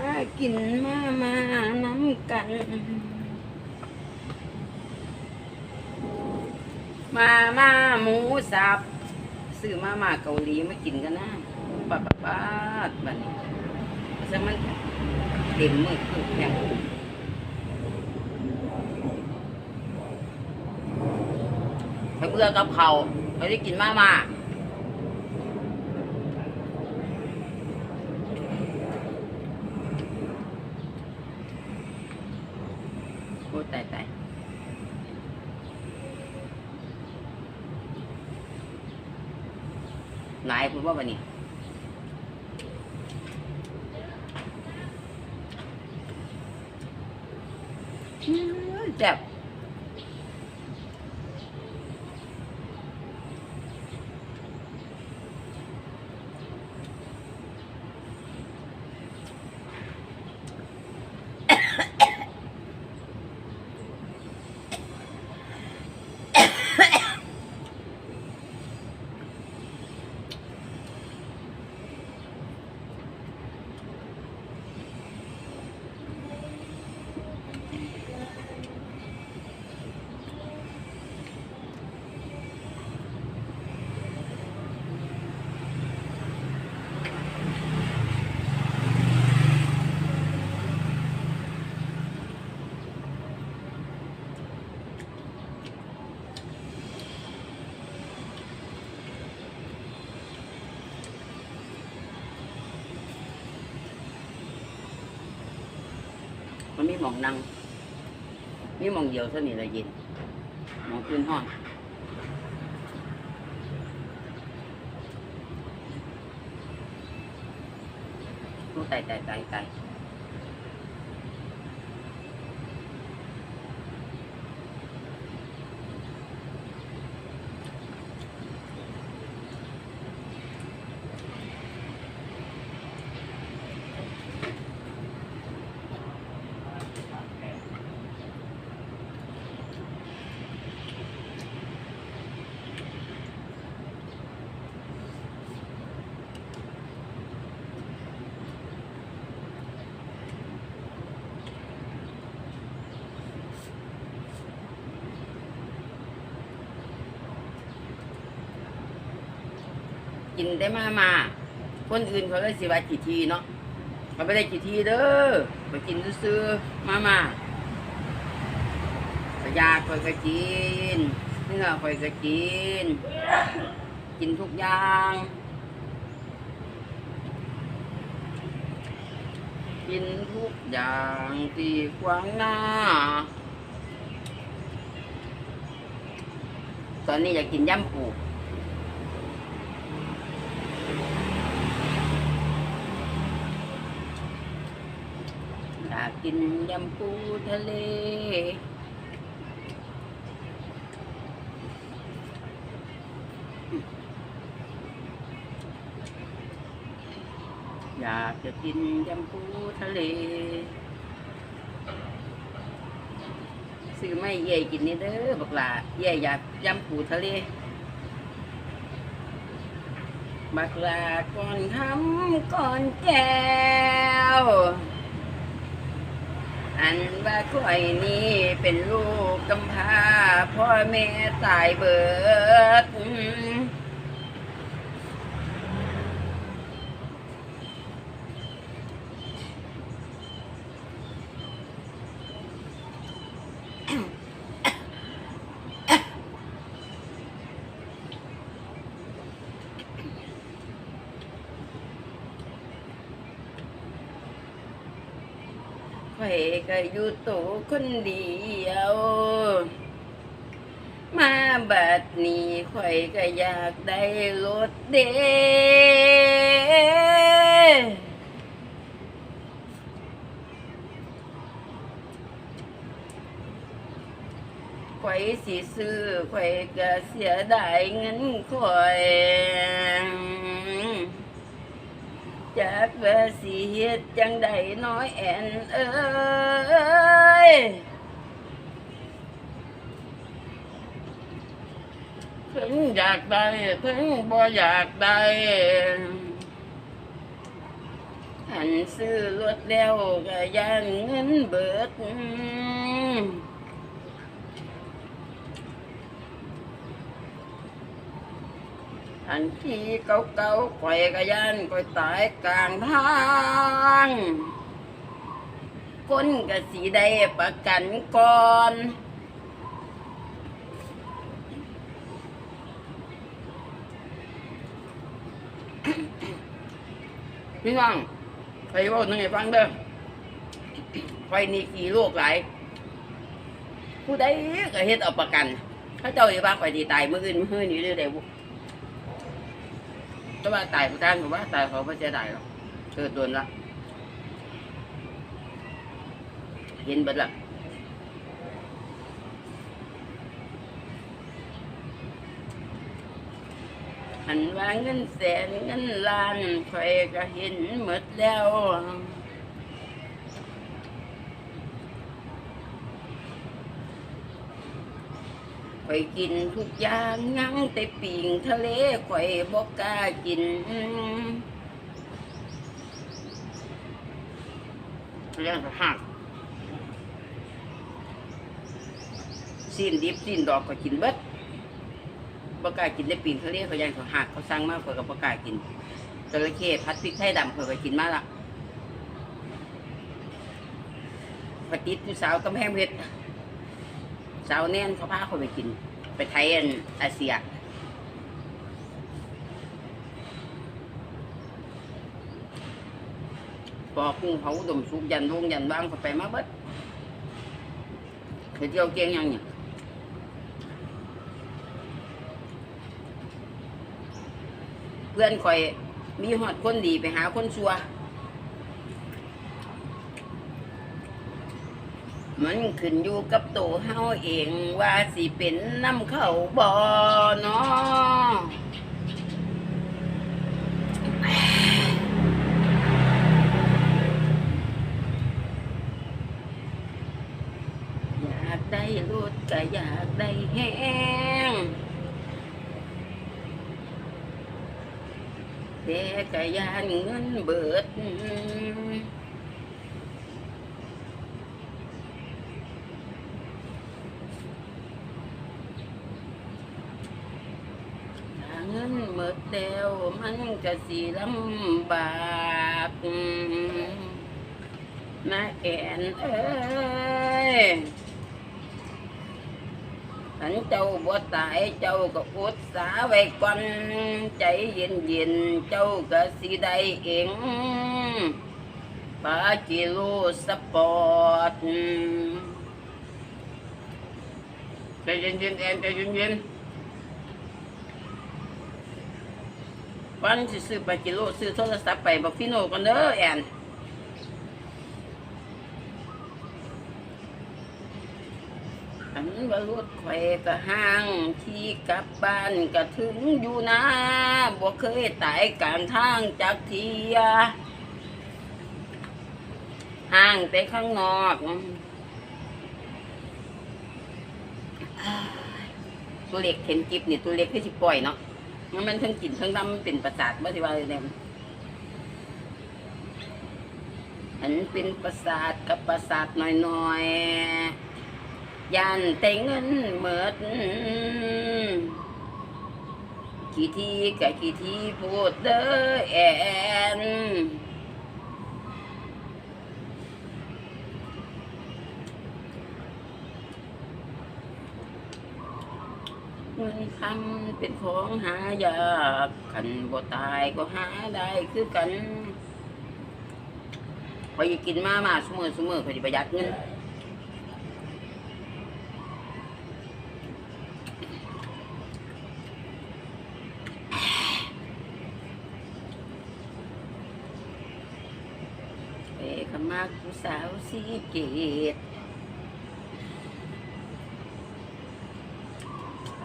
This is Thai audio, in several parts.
มากินมามาน้ำกัน มามาหมูสับซื้อมามาเกาหลีมากินกันนะปะปะปะบัดนี้ซะมันเต็มมือคือแข็งไปเบื่อกับเขาวไปได้กินมามาโอ้ตายตาย หลายคุณว่าวันนี้แซ่บ หมองนั่งนี่มองเดียวเท่านี้ละเย็นมองขึ้นห้อนโอ้ตายตาย กินได้มามาคนอื่นเขาเลยสิว่ากี่ทีเนาะเขาไม่ได้กี่ทีเด้อไปกินซื้อมามาปยาคอยก็กินเนื้อคอยก็กิน กินทุกอย่างกินทุกอย่างที่ขวางหน้า ตอนนี้อยากกินย่ำปู อยา กินยำปูทะเล อยากจะกินยำปูทะเล ซื้อไม่เย่กินนี่เด้อบักลาเย่อยากยำปูทะเลบักลาก่อนทำก่อนแก้ว อันว่าค่อยนี่เป็นลูกกำพร้าพ่อแม่ตายเบิด ข่อย ก็อยู่ตัวคนเดียว มาบัดนี้ข่อยก็อยากได้รถเด้ข่อยสิซื้อข่อยก็เสียดายเงินข่อย จากว่าสิเฮ็ดจังใดน้อยแอนเอ้ยถึงอยากได้ถึงบ่อยากได้หันซื้อรถแล้วก็ย่านเงินเบิด อันที่เก่าเก่าๆข่อยก็ย่านข่อยตายกลางทางคนก็สีได้ประกันก่อนพี่น้องไปเว่าหนึ่งให้ฟังเด้อไฟนี่กี่โรคหลายผู้ใดก็เฮ็ดเอาประกันถ้าเจ้าอย่าว่าข่อยดีตายมื้ออื่นมื้อนี้เด้อเด้บุ แต่ว่าตายประกันผมว่าตายเขาไม่เสียดายหรอกเกิดโดนละเห็นเบิดละหันว่าเงินแสนเงินล้านใครก็เห็นหมดแล้ว ข่อยกินทุกอย่างยังแต่ปิ่งทะเลข่อยบอกกล้ากินเรื่องหักสิ้นดิบสิ้นดอกก็กินเบิดบอกกล้ากินได้ปิ่งทะเลเขายังเขาหักเขาสั่งมาข่อยก็บอกกล้ากินจระเข้พัดพริกไทยดำข่อยก็กินมาละปฏิดผู้สาวกำแพงเพชร สาวแน่นเขาพาคนไปกิน ไปไทยอันอาเซียปอกุ้งเผาดมสุกยันวงยันว่างเขาไปมาเบิดเคยเที่ยวเกียงยังเนี่ยเพื่อนคอยมีหอดคนดีไปหาคนชัว มันขึ้นอยู่กับตัวเฮาเองว่าสิเป็นน้ำเขาบ่เนาะอยากได้รถก็อยากได้แห้งแต่ก็ยานเงินเบิด ถ้า เงินหมดแล้วมันก็สิลำบากนะแอนเอ้ยขันเจ้าบ่ตายเจ้าก็อดสาไว้ก่อนใจเย็นเย็นๆเจ้าก็สิได้เองปากิโลสปอร์ตใจเย็นเย็นๆแอนใจเย็นเย็น วันสิซื้อไปกิโลซื้อโทรศัพท์ไปบอกพี่โนกันเด้อแอนอันว่ารถไฟก็ห้างที่กลับบ้านก็ถึงอยู่นะบ่เคยตายกลางทางจากเทียห้างแต่ข้างนอกตัวเล็กเห็นกิบนี่ตัวเล็กที่สิปล่อยเนาะ มันมันทั้งกลิ่นทั้งดำเป็นประสาทบ่ที่ว่าเลยเนี่ยอันเป็นประสาทกับประสาทน้อยๆยันแต่เงินเหมิดกี่ทีกับกี่ทีพูดเด้อแอนเงิน คำเป็นของหายากขันบ่ตายก็หาได้คือกันพอยกินมามาสมือสมือพอจะประหยัดเงินเอ้ขมากผู้สาวสีเกต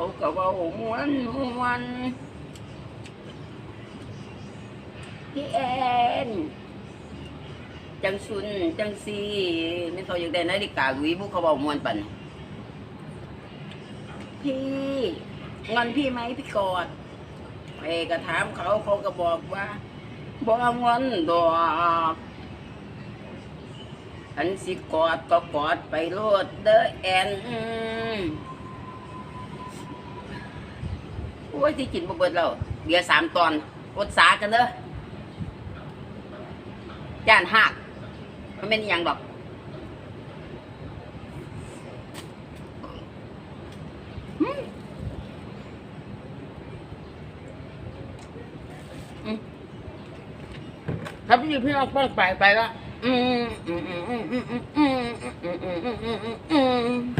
เขาก็เว่าม้วนมวนพี่แอนจังซุนจังซีไม่เขาอยากได้นาฬิกาหลุยบุกเขาเบาม้วนปันพี่งอนพี่ไหมพี่กอดเอก็ถามเขาเขาก็บอกว่าบ่งอนดอกอันสิกอดก็กอดไปโลดเด้อแอนโอ้ยที่กินบ่เบิดแล้วเบียร์สามตอนอดสากันเด้อย่านหักมันเป็นอย่างดอกครับพี่พี่น้องป้องไปไปล้วอืมอืมอืมอืมอืมอืมอืมอืมอืมอืมอืม